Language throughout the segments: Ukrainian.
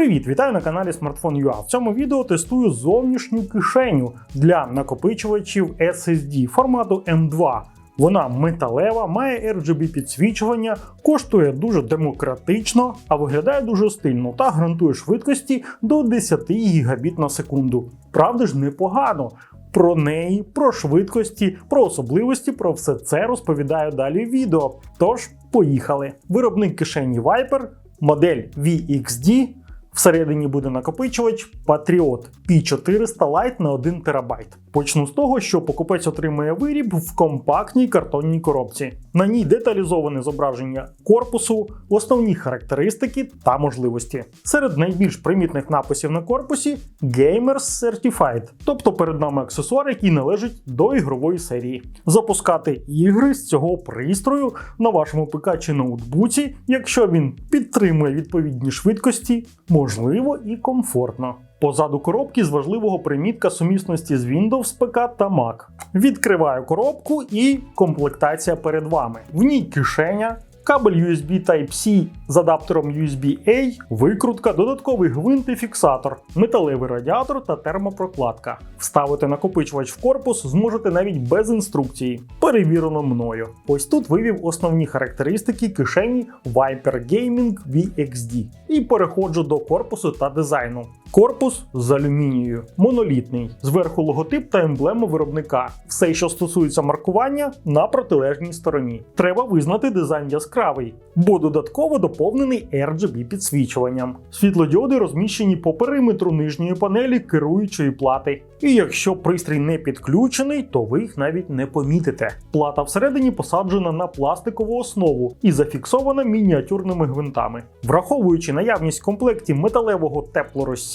Привіт, вітаю на каналі Smartphone.ua. В цьому відео тестую зовнішню кишеню для накопичувачів SSD формату M2. Вона металева, має RGB підсвічування, коштує дуже демократично, а виглядає дуже стильно та гарантує швидкості до 10 гігабіт на секунду. Правда ж, непогано. Про неї, про швидкості, про особливості, про все це розповідаю далі в відео. Тож, поїхали. Виробник кишені Viper, модель VXD. Всередині буде накопичувач Patriot P400 Lite на 1 ТБ. Почну з того, що покупець отримує виріб в компактній картонній коробці. На ній деталізоване зображення корпусу, основні характеристики та можливості. Серед найбільш примітних написів на корпусі Gamers Certified, тобто перед нами аксесуар, який належить до ігрової серії. Запускати ігри з цього пристрою на вашому ПК чи ноутбуці, якщо він підтримує відповідні швидкості, можливо і комфортно. Позаду коробки з важливого примітка сумісності з Windows, ПК та Mac. Відкриваю коробку і комплектація перед вами. В ній кишеня. Кабель USB Type-C з адаптером USB-A, викрутка, додатковий гвинт і фіксатор, металевий радіатор та термопрокладка. Вставити накопичувач в корпус зможете навіть без інструкції. Перевірено мною. Ось тут вивів основні характеристики кишені Viper Gaming VXD. І переходжу до корпусу та дизайну. Корпус з алюмінію, монолітний, зверху логотип та емблема виробника. Все, що стосується маркування, на протилежній стороні. Треба визнати дизайн яскравий, бо додатково доповнений RGB підсвічуванням. Світлодіоди розміщені по периметру нижньої панелі керуючої плати. І якщо пристрій не підключений, то ви їх навіть не помітите. Плата всередині посаджена на пластикову основу і зафіксована мініатюрними гвинтами. Враховуючи наявність в комплекті металевого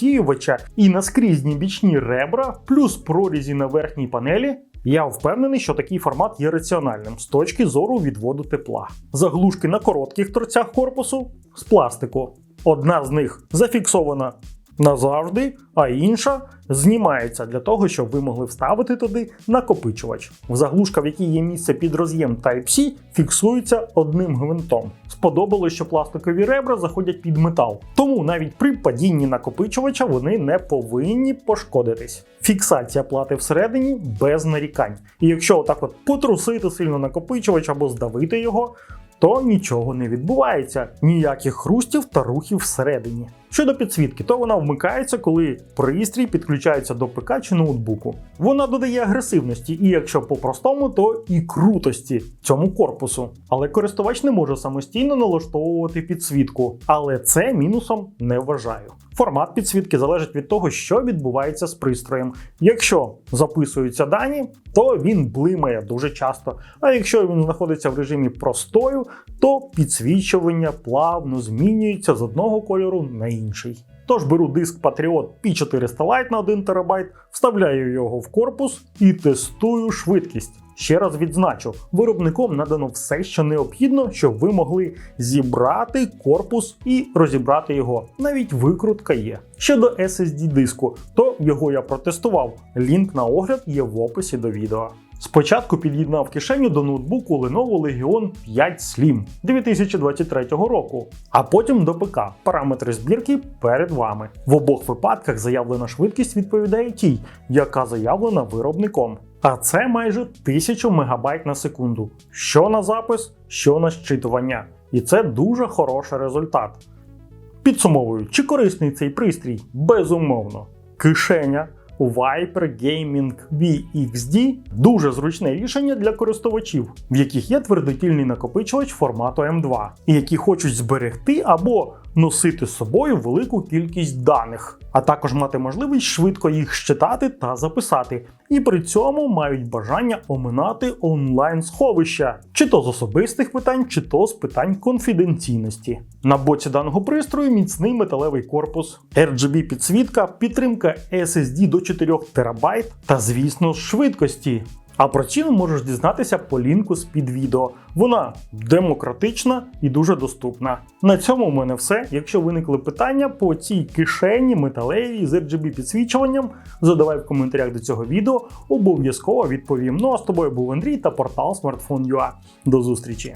теплорозсіювача і наскрізні бічні ребра, плюс прорізі на верхній панелі. Я впевнений, що такий формат є раціональним з точки зору відводу тепла. Заглушки на коротких торцях корпусу з пластику. Одна з них зафіксована назавжди, а інша знімається для того, щоб ви могли вставити туди накопичувач. Заглушка, в якій є місце під роз'єм Type-C, фіксується одним гвинтом. Сподобалось, що пластикові ребра заходять під метал, тому навіть при падінні накопичувача вони не повинні пошкодитись. Фіксація плати всередині без нарікань. І якщо отак от потрусити сильно накопичувач або здавити його, то нічого не відбувається, ніяких хрустів та рухів всередині. Щодо підсвітки, то вона вмикається, коли пристрій підключається до ПК чи ноутбуку. Вона додає агресивності, і якщо по-простому, то і крутості цьому корпусу. Але користувач не може самостійно налаштовувати підсвітку. Але це мінусом не вважаю. Формат підсвітки залежить від того, що відбувається з пристроєм. Якщо записуються дані, то він блимає дуже часто. А якщо він знаходиться в режимі простою, то підсвічування плавно змінюється з одного кольору на інший. Тож беру диск Patriot P400 Lite на 1 ТБ, вставляю його в корпус і тестую швидкість. Ще раз відзначу, виробником надано все, що необхідно, щоб ви могли зібрати корпус і розібрати його. Навіть викрутка є. Щодо SSD диску, то його я протестував. Лінк на огляд є в описі до відео. Спочатку під'єднав кишеню до ноутбуку Lenovo Legion 5 Slim 2023 року, а потім до ПК. Параметри збірки перед вами. В обох випадках заявлена швидкість відповідає тій, яка заявлена виробником. А це майже 1000 МБ на секунду. Що на запис, що на щитування. І це дуже хороший результат. Підсумовую, чи корисний цей пристрій? Безумовно. Кишеня Viper Gaming VXD дуже зручне рішення для користувачів, в яких є твердотільний накопичувач формату M2, і які хочуть зберегти або носити з собою велику кількість даних, а також мати можливість швидко їх щитати та записати, і при цьому мають бажання оминати онлайн сховища, чи то з особистих питань, чи то з питань конфіденційності. На боці даного пристрою міцний металевий корпус, RGB підсвітка, підтримка SSD до 4 ТБ та, звісно, швидкості. А про ціну можеш дізнатися по лінку з під відео. Вона демократична і дуже доступна. На цьому в мене все. Якщо виникли питання по цій кишені металевій з RGB підсвічуванням, задавай в коментарях до цього відео, обов'язково відповім. Ну а з тобою був Андрій та портал Smartphone.ua. До зустрічі!